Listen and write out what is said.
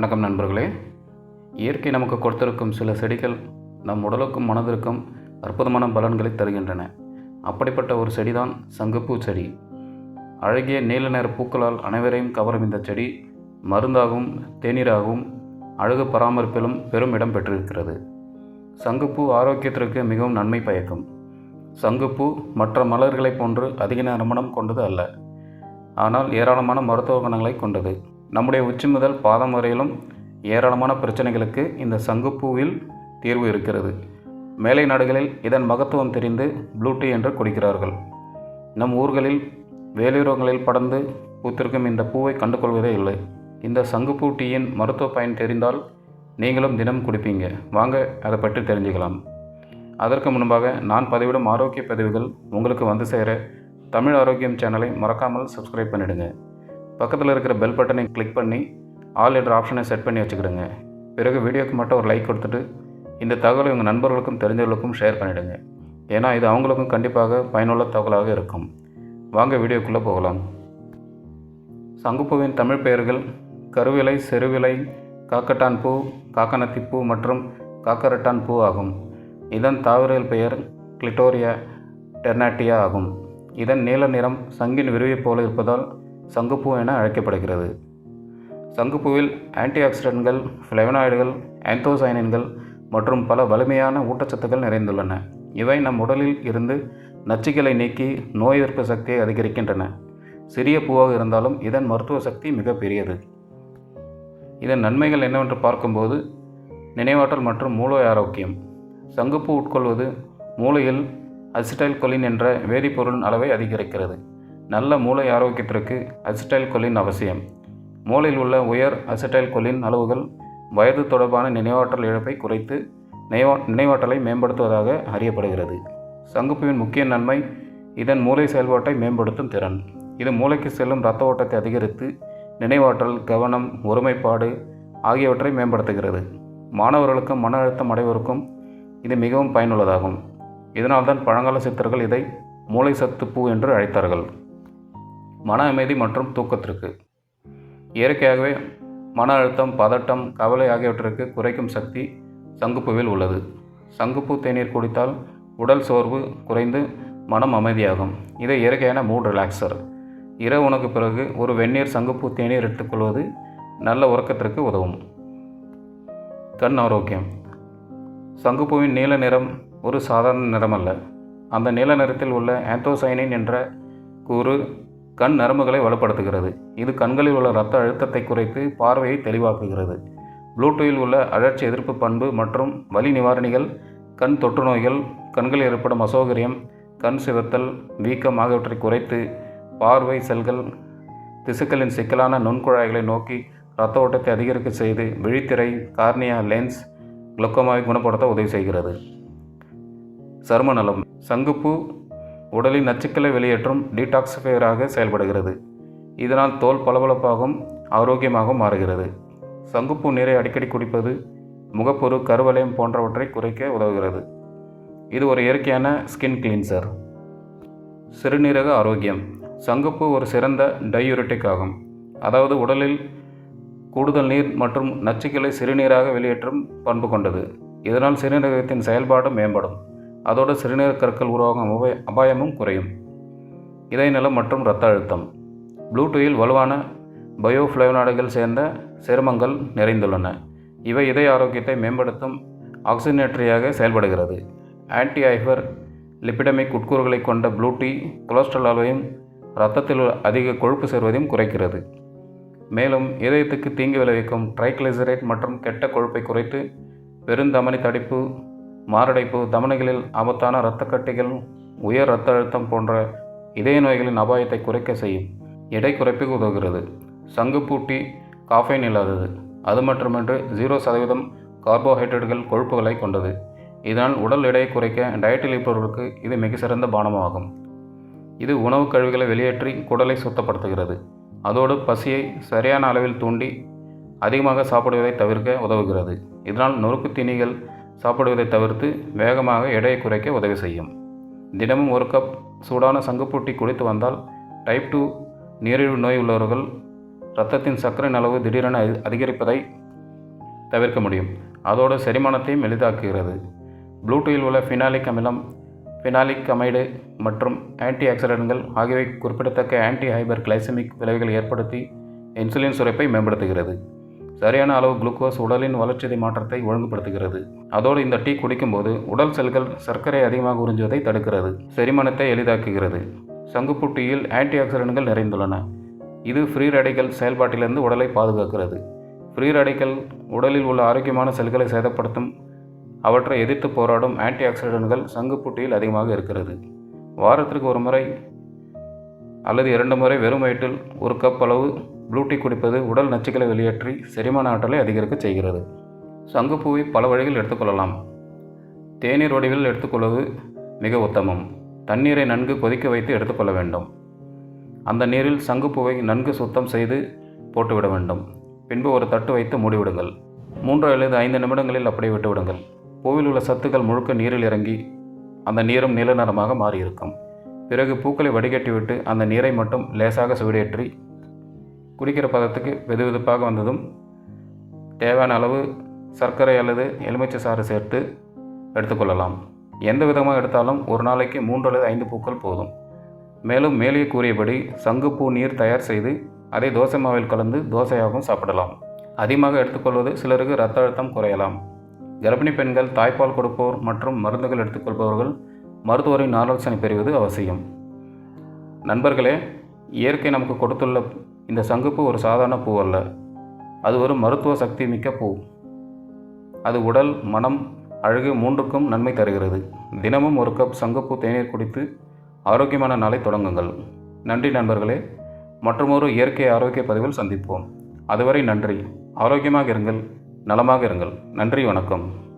வணக்கம் நண்பர்களே. இயற்கை நமக்கு கொடுத்திருக்கும் சில செடிகள் நம் உடலுக்கும் மனதிற்கும் அற்புதமான பலன்களை தருகின்றன. அப்படிப்பட்ட ஒரு செடிதான் சங்குப்பூ செடி. அழகிய நீல நிற பூக்களால் அனைவரையும் கவரும் இந்த செடி மருந்தாகவும் தேநீராகவும் அழகு பராமரிப்பிலும் பெரும் இடம் பெற்றிருக்கிறது. சங்குப்பூ ஆரோக்கியத்திற்கு மிகவும் நன்மை பயக்கும். சங்குப்பூ மற்ற மலர்களைப் போன்று அதிக நறுமணம் கொண்டது அல்ல. ஆனால் ஏராளமான மருத்துவ குணங்களை கொண்டது. நம்முடைய உச்சி முதல் பாதம் வரையிலும் ஏராளமான பிரச்சனைகளுக்கு இந்த சங்குப்பூவில் தீர்வு இருக்கிறது. மேலை நாடுகளில் இதன் மகத்துவம் தெரிந்து ப்ளூ டீ என்று குடிக்கிறார்கள். நம் ஊர்களில் வேலுறவங்களில் படர்ந்து பூத்திருக்கும் இந்த பூவை கண்டுகொள்வதே இல்லை. இந்த சங்குப்பூ டீயின் மருத்துவ பயன் தெரிந்தால் நீங்களும் தினம் குடிப்பீங்க. வாங்க அதை பற்றி தெரிஞ்சுக்கலாம். அதற்கு முன்பாக நான் பதிவிடும் ஆரோக்கிய பதிவுகள் உங்களுக்கு வந்து சேர தமிழ் ஆரோக்கியம் சேனலை மறக்காமல் சப்ஸ்கிரைப் பண்ணிடுங்க. பக்கத்தில் இருக்கிற பெல் பட்டனை கிளிக் பண்ணி ஆல் என்ற ஆப்ஷனை செட் பண்ணி வச்சுக்கிடுங்க. பிறகு வீடியோக்கு மட்டும் ஒரு லைக் கொடுத்துட்டு இந்த தகவலை உங்கள் நண்பர்களுக்கும் தெரிஞ்சவர்களுக்கும் ஷேர் பண்ணிவிடுங்க ஏன்னா இது அவங்களுக்கும் கண்டிப்பாக பயனுள்ள தகவலாக இருக்கும். வாங்க வீடியோக்குள்ளே போகலாம். சங்குப்பூவின் தமிழ் பெயர்கள் கருவிலை செருவிலை காக்கட்டான் பூ காக்கனத்தி பூ மற்றும் காக்கரட்டான் பூ ஆகும். இதன் தாவரவியல் பெயர் கிளிட்டோரியா டெர்னாட்டியா ஆகும். இதன் நீல நிறம் சங்கின் விரிவை போல இருப்பதால் சங்குப்பூ என அழைக்கப்படுகிறது. சங்குப்பூவில் ஆன்டிஆக்சிடென்ட்கள் ஃப்ளெவனாய்டுகள் ஆந்தோசைனின்கள் மற்றும் பல வலிமையான ஊட்டச்சத்துக்கள் நிறைந்துள்ளன. இவை நம் உடலில் இருந்து நச்சுக்களை நீக்கி நோய் எதிர்ப்பு சக்தியை அதிகரிக்கின்றன. சிறிய பூவாக இருந்தாலும் இதன் மருத்துவ சக்தி மிகப்பெரியது இதன் நன்மைகள் என்னவென்று பார்க்கும்போது நினைவாற்றல் மற்றும் மூளை ஆரோக்கியம். சங்குப்பூ உட்கொள்வது மூளையில் அசிட்டைல் கொலின் என்ற வேதிப்பொருளின் அளவை அதிகரிக்கிறது. நல்ல மூளை ஆரோக்கியத்திற்கு அசிட்டைல் கொலின் அவசியம். மூளையில் உள்ள உயர் அசிட்டைல் கொலின் அளவுகள் வயது தொடர்பான நினைவாற்றல் இழப்பை குறைத்து நினைவா நினைவாற்றலை மேம்படுத்துவதாக அறியப்படுகிறது. சங்குப்பூவின் முக்கிய நன்மை இதன் மூளை செயல்பாட்டை மேம்படுத்தும் திறன். இது மூளைக்கு செல்லும் இரத்த ஓட்டத்தை அதிகரித்து நினைவாற்றல் கவனம் ஒருமைப்பாடு ஆகியவற்றை மேம்படுத்துகிறது. மாணவர்களுக்கும் மன அழுத்தம் அடைவோருக்கும் இது மிகவும் பயனுள்ளதாகும். இதனால்தான் பழங்கால சித்தர்கள் இதை மூளை சத்து பூ என்று அழைத்தார்கள். மன அமைதி மற்றும் தூக்கத்திற்கு. இயற்கையாகவே மன அழுத்தம் பதட்டம் கவலை ஆகியவற்றிற்கு குறைக்கும் சக்தி சங்குப்பூவில் உள்ளது. சங்குப்பூ தேநீர் குடித்தால் உடல் சோர்வு குறைந்து மனம் அமைதியாகும். இது இயற்கையான மூட் ரிலாக்ஸர் இரவு உணவுக்கு பிறகு ஒரு வெந்நீர் சங்குப்பூ தேநீர் எடுத்துக்கொள்வது நல்ல உறக்கத்திற்கு உதவும். கண் ஆரோக்கியம். சங்குப்பூவின் நீல நிறம் ஒரு சாதாரண நிறமல்ல. அந்த நீல நிறத்தில் உள்ள ஆந்தோசைனின் என்ற கூறு கண் நரம்புகளை வலுப்படுத்துகிறது. இது கண்களில் உள்ள இரத்த அழுத்தத்தை குறைத்து பார்வையை தெளிவாக்குகிறது. ப்ளூடூத்தில் உள்ள அழற்சி எதிர்ப்பு பண்பு மற்றும் வலி நிவாரணிகள் கண் தொற்று நோய்கள் கண்களில் ஏற்படும் அசௌகரியம் கண் சிவத்தல் வீக்கம் ஆகியவற்றை குறைத்து பார்வை செல்கள் திசுக்களின் சிக்கலான நுண்குழாய்களை நோக்கி இரத்த ஓட்டத்தை அதிகரிக்க செய்து விழித்திரை கார்னியா லென்ஸ் குளுக்கோமாவை குணப்படுத்த உதவி செய்கிறது. சரும நலம். சங்குப்பூ உடலின் நச்சுக்களை வெளியேற்றும் டீடாக்சிஃபையராக செயல்படுகிறது. இதனால் தோல் பளபளப்பாகவும் ஆரோக்கியமாகவும் மாறுகிறது. சங்குப்பூ நீரை அடிக்கடி குடிப்பது முகப்பொரு கருவலயம் போன்றவற்றை குறைக்க உதவுகிறது. இது ஒரு இயற்கையான ஸ்கின் கிளீன்சர். சிறுநீரக ஆரோக்கியம். சங்குப்பூ ஒரு சிறந்த டையூரிட்டிக் ஆகும். அதாவது உடலில் கூடுதல் நீர் மற்றும் நச்சுக்களை சிறுநீராக வெளியேற்றும் பண்பு கொண்டது. இதனால் சிறுநீரகத்தின் செயல்பாடு மேம்படும். அதோடு சிறுநீரக கற்கள் உருவாகும் அபாய அபாயமும் குறையும். இதயநலம் மற்றும் இரத்த அழுத்தம். ப்ளூடூயில் வலுவான பயோஃப்ளேவனாய்டுகள் சேர்ந்த சேர்மங்கள் நிறைந்துள்ளன. இவை இதய ஆரோக்கியத்தை மேம்படுத்தும் ஆக்சிஜனேட்டரியாக செயல்படுகிறது. ஆன்டி ஐஃபர் லிப்பிடமிக் உட்கூறுகளை கொண்ட ப்ளூ டீ கொலஸ்ட்ரால் அளவையும் இரத்தத்தில் அதிக கொழுப்பு சேர்வதையும் குறைக்கிறது. மேலும் இதயத்துக்கு தீங்கு விளைவிக்கும் ட்ரைக்ளைசரேட் மற்றும் கெட்ட கொழுப்பை குறைத்து பெருந்தமனி தடிப்பு மாரடைப்பு தமனிகளில் ஆபத்தான இரத்த கட்டிகள் உயர் இரத்த அழுத்தம் போன்ற இதய நோய்களின் அபாயத்தை குறைக்க செய்யும் எடை குறைப்புக்கு உதவுகிறது. சங்குப்பூட்டி காஃபைன் இல்லாதது. அது மட்டுமின்றி ஜீரோ சதவீதம் கார்போஹைட்ரேட்டுகள் கொழுப்புகளை கொண்டது. இதனால் உடல் எடையை குறைக்க டயட்டில் இருப்பவர்களுக்கு இது மிக சிறந்த பானமாகும். இது உணவு கழிவுகளை வெளியேற்றி குடலை சுத்தப்படுத்துகிறது. அதோடு பசியை சரியான அளவில் தூண்டி அதிகமாக சாப்பிடுவதை தவிர்க்க உதவுகிறது. இதனால் நொறுக்கு தீனிகள் சாப்பிடுவதை தவிர்த்து வேகமாக எடையை குறைக்க உதவி செய்யும். தினமும் ஒரு கப் சூடான சங்குப்பூட்டி குடித்து வந்தால் டைப் டூ நீரிழிவு நோய் உள்ளவர்கள் இரத்தத்தின் சர்க்கரையின் அளவு திடீரென அதி- அதிகரிப்பதை தவிர்க்க முடியும். அதோடு செரிமானத்தையும் எளிதாக்குகிறது. ப்ளூ டீயில் உள்ள ஃபினாலிக் அமிலம் ஃபினாலிக் அமைடு மற்றும் ஆன்டி ஆக்சிடென்ட்கள் ஆகியவை குறிப்பிடத்தக்க ஆன்டி ஹைபர் கிளைசமிக் விளைவுகளை ஏற்படுத்தி இன்சுலின் சுரப்பை மேம்படுத்துகிறது. சரியான அளவு குளுக்கோஸ் உடலின் வளர்ச்சிதை மாற்றத்தை ஒழுங்குபடுத்துகிறது. அதோடு இந்த டீ குடிக்கும்போது உடல் செல்கள் சர்க்கரை அதிகமாக உறிஞ்சுவதை தடுக்கிறது. செரிமானத்தை எளிதாக்குகிறது. சங்குப்புட்டியில் டீயில் ஆன்டி ஆக்சிடென்ட்கள் நிறைந்துள்ளன. இது ஃப்ரீ ரேடிக்கல் செயல்பாட்டிலிருந்து உடலை பாதுகாக்கிறது. ஃப்ரீ ரேடிக்கல் உடலில் உள்ள ஆரோக்கியமான செல்களை சேதப்படுத்தும் அவற்றை எதிர்த்து போராடும் ஆன்டி ஆக்சிடென்ட்கள் சங்குப்பூ டீயில் அதிகமாக இருக்கிறது. வாரத்திற்கு ஒரு முறை அல்லது இரண்டு முறை வெறும் வயிற்றில் ஒரு கப் அளவு ப்ளூ டீ குடிப்பது உடல் நச்சுக்களை வெளியேற்றி செரிமான ஆற்றலை அதிகரிக்க செய்கிறது. சங்குப்பூவை பல வழிகள் எடுத்துக்கொள்ளலாம் தேநீர் வடிவில் எடுத்துக்கொள்வது மிக உத்தமம். தண்ணீரை நன்கு கொதிக்க வைத்து எடுத்துக்கொள்ள வேண்டும். அந்த நீரில் சங்குப்பூவை நன்கு சுத்தம் செய்து போட்டுவிட வேண்டும். பின்பு ஒரு தட்டு வைத்து மூடிவிடுங்கள். மூன்று அல்லது ஐந்து நிமிடங்களில் அப்படியே விட்டுவிடுங்கள். பூவில் உள்ள சத்துக்கள் முழுக்க நீரில் இறங்கி அந்த நீரும் நீல நிறமாக மாறியிருக்கும். பிறகு பூக்களை வடிகட்டிவிட்டு அந்த நீரை மட்டும் லேசாக சுவடேற்றி குடிக்கிற பதத்துக்கு வெது வெதுப்பாக வந்ததும் தேவையான அளவு சர்க்கரை அல்லது எலுமிச்சை சாறு சேர்த்து எடுத்துக்கொள்ளலாம். எந்த விதமாக எடுத்தாலும் ஒரு நாளைக்கு மூன்று அல்லது ஐந்து பூக்கள் போதும். மேலும் மேலே கூறியபடி சங்குப்பூ நீர் தயார் செய்து அதை தோசை மாவில் கலந்து தோசையாகவும் சாப்பிடலாம். அதிகமாக எடுத்துக்கொள்வது சிலருக்கு இரத்த அழுத்தம் குறையலாம். கர்ப்பிணி பெண்கள் தாய்ப்பால் கொடுப்போர் மற்றும் மருந்துகள் எடுத்துக்கொள்பவர்கள் மருத்துவரின் ஆலோசனை பெறுவது அவசியம். நண்பர்களே இயற்கை நமக்கு கொடுத்துள்ள இந்த சங்குப்பூ ஒரு சாதாரண பூ அல்ல. அது ஒரு மருத்துவ சக்தி மிக்க பூ. அது உடல் மனம் அழகு மூன்றுக்கும் நன்மை தருகிறது. தினமும் ஒரு கப் சங்குப்பூ தேநீர் குடித்து ஆரோக்கியமான நாளை தொடங்குங்கள். நன்றி நண்பர்களே. மற்றொரு இயற்கை ஆரோக்கிய பதிவில் சந்திப்போம். அதுவரை நன்றி. ஆரோக்கியமாக இருங்கள் நலமாக இருங்கள். நன்றி வணக்கம்.